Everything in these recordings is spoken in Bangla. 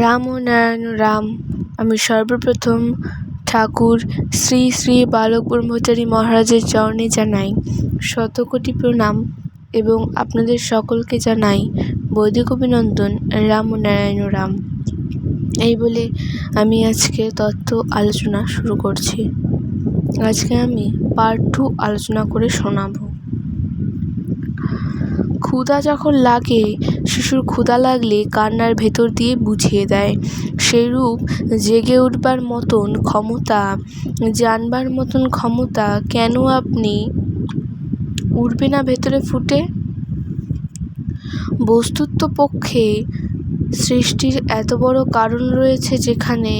রাম ও নারায়ণ রাম। আমি সর্বপ্রথম ঠাকুর শ্রী শ্রী বালক ব্রহ্মচারী মহারাজের চরণে জানাই শতকোটি প্রণাম এবং আপনাদের সকলকে জানাই বৈদিক অভিনন্দন রাম ও নারায়ণ রাম। এই বলে আমি আজকে তত্ত্ব আলোচনা শুরু করছি। আজকে আমি পার্ট টু আলোচনা করে শোনাবো। ক্ষুধা যখন লাগে, শিশুর ক্ষুধা লাগলে কান্নার ভেতর দিয়ে বুঝিয়ে দেয়। সেরূপ জেগে উঠবার মতন ক্ষমতা, জানবার মতন ক্ষমতা কেন আপনি উঠবে না ভেতরে ফুটে? বস্তুত পক্ষে সৃষ্টির এত বড় কারণ রয়েছে যেখানে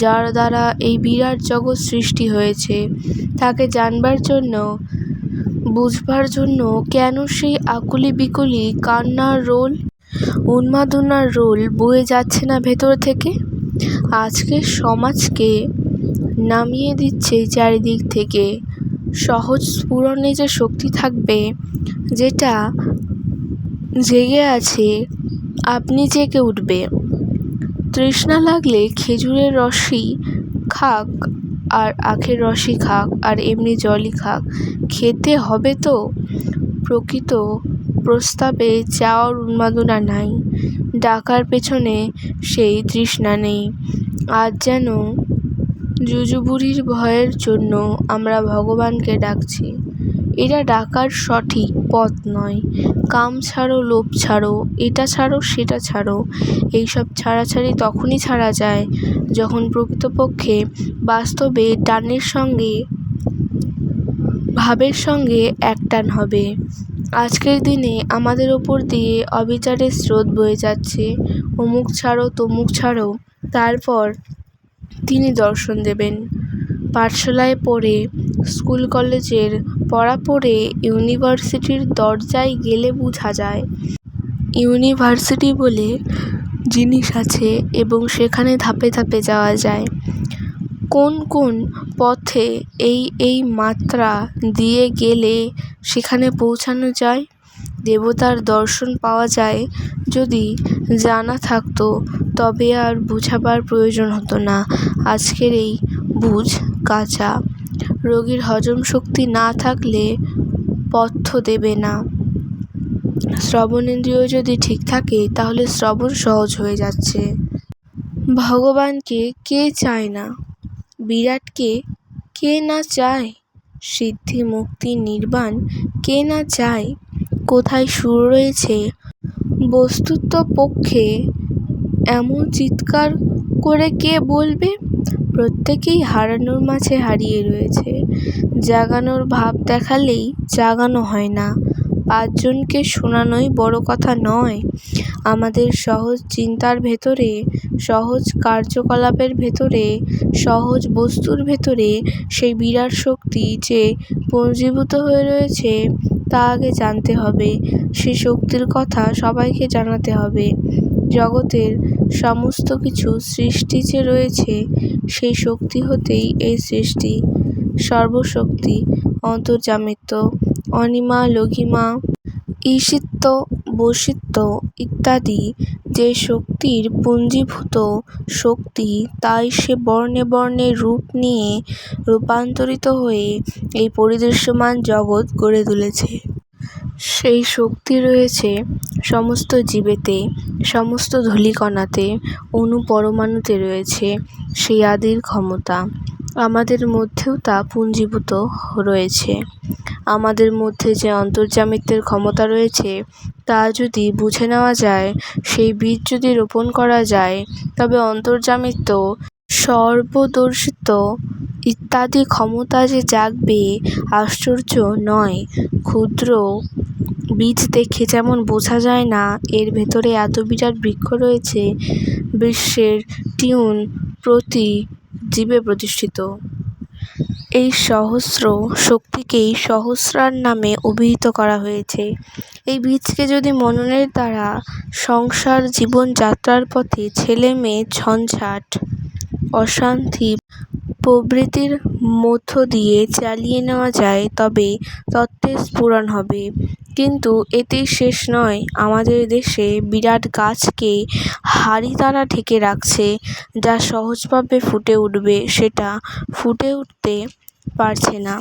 যার দ্বারা এই বিরাট জগৎ সৃষ্টি হয়েছে, তাকে জানবার জন্য বুঝবার জন্য কেন সেই আকুলি বিকুলি কান্নার রোল, উন্মাদনার রোল বয়ে যাচ্ছে না ভেতর থেকে? আজকের সমাজকে নামিয়ে দিচ্ছে চারিদিক থেকে সহজ স্ফুরণে যে শক্তি থাকবে, যেটা জেগে আছে, আপনি জেগে উঠবে। তৃষ্ণা লাগলে খেজুরের রসই খাক। আর আখের রসই খাক আর এমনি জলই খাক। খেতে হবে তো? প্রকৃত প্রস্তাবে চাওয়ার উন্মাদনা নাই। ডাকার পেছনে সেই তৃষ্ণা নেই। আজ যেন জুজুবুড়ির ভয়ের জন্য আমরা ভগবানকে ডাকছি। এটা ডাকার সঠিক পথ নয়। কাম ছাড়ো, লোভ ছাড়ো, এটা ছাড়ো, সেটা ছাড়ো। এইসব ছাড়াছাড়ি তখনই ছাড়া যায় যখন প্রকৃতপক্ষে বাস্তবে টানের সঙ্গে, ভাবের সঙ্গে একটান হবে। আজকের দিনে আমাদের ওপর দিয়ে অবিচারের স্রোত বয়ে যাচ্ছে। অমুক ছাড়ো, তমুক ছাড়ো, তারপর তিনি দর্শন দেবেন। পাঠশালায় পড়ে, স্কুল কলেজের পড়া পড়ে ইউনিভার্সিটির দরজায় গেলে বোঝা যায়। ইউনিভার্সিটি বলে জিনিস আছে এবং সেখানে ধাপে ধাপে যাওয়া যায়। কোন কোন পথে এই এই মাত্রা দিয়ে গেলে সেখানে পৌঁছানো যায়? দেবতার দর্শন পাওয়া যায়। যদি জানা থাকতো, তবে আর বুঝাবার প্রয়োজন হতো না। আজকের এই বুঝ কাঁচা। রোগীর হজম শক্তি না থাকলে পথ্য দেবে না। শ্রবণেন্দ্রিয় যদি ঠিক থাকে, তাহলে শ্রবণ সহজ হয়ে যাচ্ছে। ভগবানকে কে চায় না? বিরাটকে কে না চায়? সিদ্ধি, মুক্তি, নির্বাণ কে না চায়? কোথায় সুর রয়েছে? বস্তুত পক্ষে এমন চিৎকার করে কে বলবে? প্রত্যেকেই হারানোর মাঝে হারিয়ে রয়েছে। জাগানোর ভাব দেখালেই জাগানো হয় না। পাঁচজনকে শোনানোই বড় কথা নয়। আমাদের সহজ চিন্তার ভেতরে, সহজ কার্যকলাপের ভেতরে, সহজ বস্তুর ভেতরে সেই বিরাট শক্তি যে পুঞ্জীভূত হয়ে রয়েছে তা আগে জানতে হবে। সে শক্তির কথা সবাইকে জানাতে হবে। জগতের সমস্ত কিছু সৃষ্টি যে রয়েছে, সেই শক্তি হতেই এই সৃষ্টি সর্বশক্তি অন্তর্যামিত্ব অনিমা লঘিমা ঈশিত্ব বশিত্ব ইত্যাদি যে শক্তির পুঞ্জীভূত শক্তি, তাই সে বর্ণে বর্ণে রূপ নিয়ে রূপান্তরিত হয়ে এই পরিদৃশ্যমান জগৎ গড়ে তুলেছে। সেই শক্তি রয়েছে সমস্ত জীবেতে, সমস্ত ধূলিকণাতে অণু পরমাণুতে রয়েছে সেই আদির ক্ষমতা। আমাদের মধ্যেও তা পুঞ্জীভূত রয়েছে। আমাদের মধ্যে যে অন্তর্যামিত্বের ক্ষমতা রয়েছে, তা যদি বুঝে নেওয়া যায়, সেই বীজ যদি রোপণ করা যায়, তবে অন্তর্যামিত্ব সর্বদর্শিত্ব ইত্যাদি ক্ষমতা যে জাগবে, আশ্চর্য নয়। ক্ষুদ্র বীজ দেখে যেমন বোঝা যায় না, এর ভেতরে এত বিরাট বৃক্ষ রয়েছে, বিশ্বের টিউন প্রতি জীবে প্রতিষ্ঠিত। এই সহস্র শক্তিকেই সহস্রার নামে অভিহিত করা হয়েছে। এই বীজকে যদি মননের দ্বারা সংসার জীবনযাত্রার পথে ছেলে মেয়ে, ঝঞ্ঝাট, অশান্তি প্রভৃতির মধ্য দিয়ে চালিয়ে নেওয়া যায়, তবে তত্ত্বের স্ফুরণ হবে। কিন্তু এতেই শেষ নয়। আমাদের দেশে বিরাট গাছকে হাড়ি তারা ঢেকে রাখছে, যা সহজভাবে ফুটে উঠবে। সেটা ফুটে উঠতে পারছে না।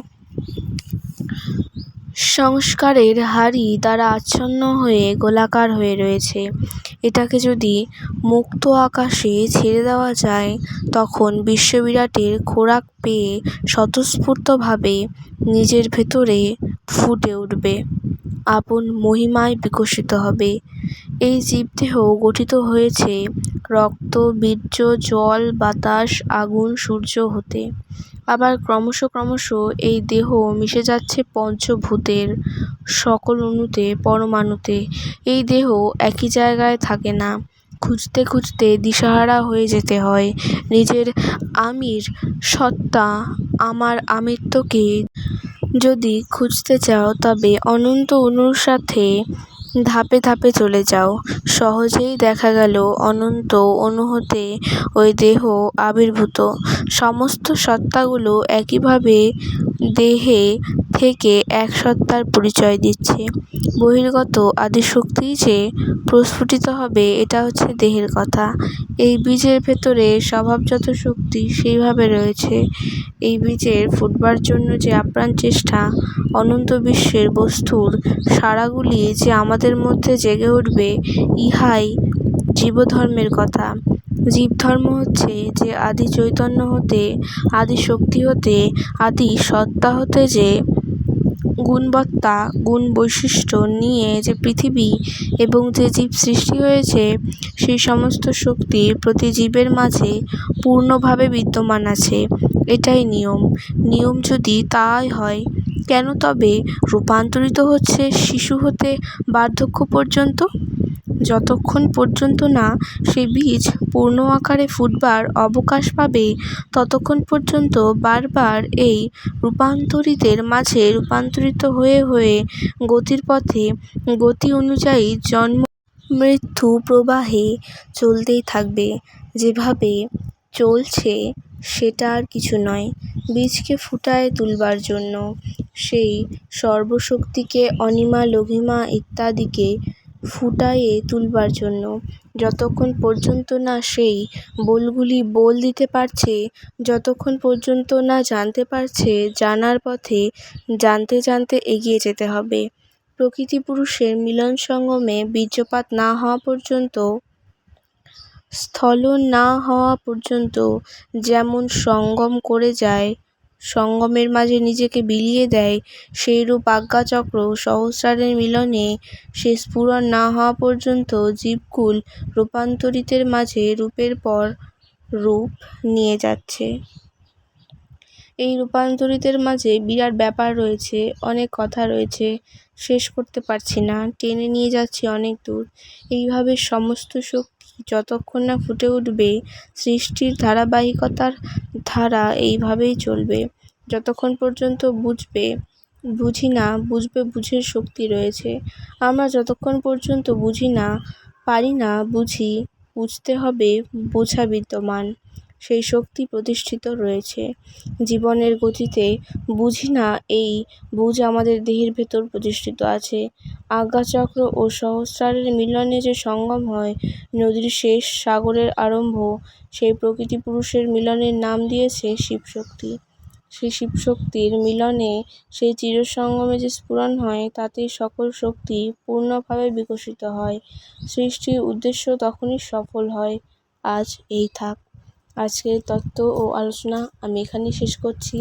সংস্কারের হাড়ি দ্বারা আচ্ছন্ন হয়ে গোলাকার হয়ে রয়েছে। এটাকে যদি মুক্ত আকাশে ছেড়ে দেওয়া যায়, তখন বিশ্ববিরাটের খোরাক পেয়ে স্বতঃস্ফূর্তভাবে নিজের ভেতরে ফুটে উঠবে। আপন মহিমায় বিকশিত হবে। এই জীবদেহ গঠিত হয়েছে রক্ত, বীর্য, জল, বাতাস, আগুন, সূর্য হতে। আবার ক্রমশ ক্রমশ এই দেহ মিশে যাচ্ছে পঞ্চভূতের সকল অণুতে, পরমাণুতে। এই দেহ একই জায়গায় থাকে না। খুঁজতে খুঁজতে দিশাহারা হয়ে যেতে হয়। নিজের আমির সত্তা আমার আমিত্বকে যদি খুঁজতে চাও, তবে অনন্ত অণুর সাথে ধাপে ধাপে চলে যাও। সহজেই দেখা গেল অনন্ত অনুহতে ওই দেহ আবির্ভূত। সমস্ত সত্তাগুলো একইভাবে দেহে থেকে এক সত্তার পরিচয় দিচ্ছে। বহির্গত আদিশক্তিই যে প্রস্ফুটিত হবে, এটা হচ্ছে দেহের কথা। এই বীজের ভেতরে স্বভাবজাত শক্তি সেইভাবে রয়েছে। এই বীজের ফুটবার জন্য যে আপ্রাণ চেষ্টা, অনন্ত বিশ্বের বস্তুর সাড়াগুলি যে আমাদের মধ্যে জেগে উঠবে, ইহাই জীবধর্মের কথা। জীবধর্ম হচ্ছে যে আদি চৈতন্য হতে, আদি শক্তি হতে, আদি সত্তা হতে যে গুণবত্তা, গুণ বৈশিষ্ট্য নিয়ে যে পৃথিবী এবং যে জীব সৃষ্টি হয়েছে, সেই সমস্ত শক্তি প্রতি জীবের মাঝে পূর্ণভাবে বিদ্যমান আছে। এটাই নিয়ম। নিয়ম যদি তাই হয়, কেন তবে রূপান্তরিত হচ্ছে শিশু হতে বার্ধক্য পর্যন্ত? যতক্ষণ পর্যন্ত না সেই বীজ পূর্ণ আকারে ফুটবার অবকাশ পাবে, ততক্ষণ পর্যন্ত বারবার এই রূপান্তরিতের মাঝে রূপান্তরিত হয়ে হয়ে গতির পথে গতি অনুযায়ী জন্ম মৃত্যু প্রবাহে চলতেই থাকবে। যেভাবে চলছে সেটা আর কিছু নয়, বীজকে ফুটায় তুলবার জন্য। সেই সর্বশক্তিকে অনিমা লঘিমা ইত্যাদিকে ফুটায়ে তুলবার জন্য। যতক্ষণ পর্যন্ত না সেই বোলগুলি বোল দিতে পারছে, যতক্ষণ পর্যন্ত না জানতে পারছে, জানার পথে জানতে জানতে এগিয়ে যেতে হবে। প্রকৃতি পুরুষের মিলন সঙ্গমে বীর্যপাত না হওয়া পর্যন্ত স্খলন না হওয়া পর্যন্ত যেমন সঙ্গম করে যায় সঙ্গমের মাঝে নিজেকে বিলিয়ে দেয়, সেইরূপ আজ্ঞাচক্র সহস্রারের মিলনে সে স্ফুরণ না হওয়া পর্যন্ত জীবকুল রূপান্তরিতের মাঝে রূপের পর রূপ নিয়ে যাচ্ছে। এই রূপান্তরিতের মাঝে বিরাট ব্যাপার রয়েছে, অনেক কথা রয়েছে। শেষ করতে পারছি না। টেনে নিয়ে যাচ্ছি অনেক দূর। এইভাবে সমস্ত শক্তি যতক্ষণ না ফুটে উঠবে, সৃষ্টির ধারাবাহিকতার ধারা এইভাবেই চলবে। যতক্ষণ পর্যন্ত বুঝবে, বুঝি না, বুঝবে বুঝের শক্তি রয়েছে। আমরা যতক্ষণ পর্যন্ত বুঝি না, পারি না বুঝি, বুঝতে হবে বোঝা বিদ্যমান। সেই শক্তি প্রতিষ্ঠিত রয়েছে। জীবনের গতিতে বুঝি না এই বুঝ আমাদের দেহের ভেতর প্রতিষ্ঠিত আছে। আজ্ঞাচক্র ও সহস্রারের মিলনে যে সঙ্গম হয়, নদীর শেষ সাগরের আরম্ভ, সেই প্রকৃতি পুরুষের মিলনের নাম দিয়েছে শিবশক্তি। সেই শিবশক্তির মিলনে সেই চিরসঙ্গমে যে স্ফুরণ হয় তাতেই সকল শক্তি পূর্ণভাবে বিকশিত হয়। সৃষ্টির উদ্দেশ্য তখনই সফল হয়। আজ এই থাক। আজকের তত্ত্ব ও আলোচনা আমি এখানেই শেষ করছি।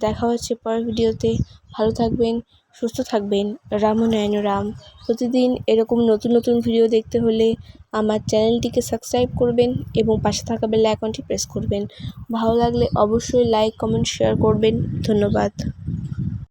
দেখা হচ্ছে পরের ভিডিওতে। ভালো থাকবেন, সুস্থ থাকবেন। রাম রামনারায়ণ রাম। প্রতিদিন এরকম নতুন নতুন ভিডিও দেখতে হলে আমার চ্যানেলটিকে সাবস্ক্রাইব করবেন এবং পাশে থাকা বেল আইকনটি প্রেস করবেন। ভালো লাগলে অবশ্যই লাইক, কমেন্ট, শেয়ার করবেন। ধন্যবাদ।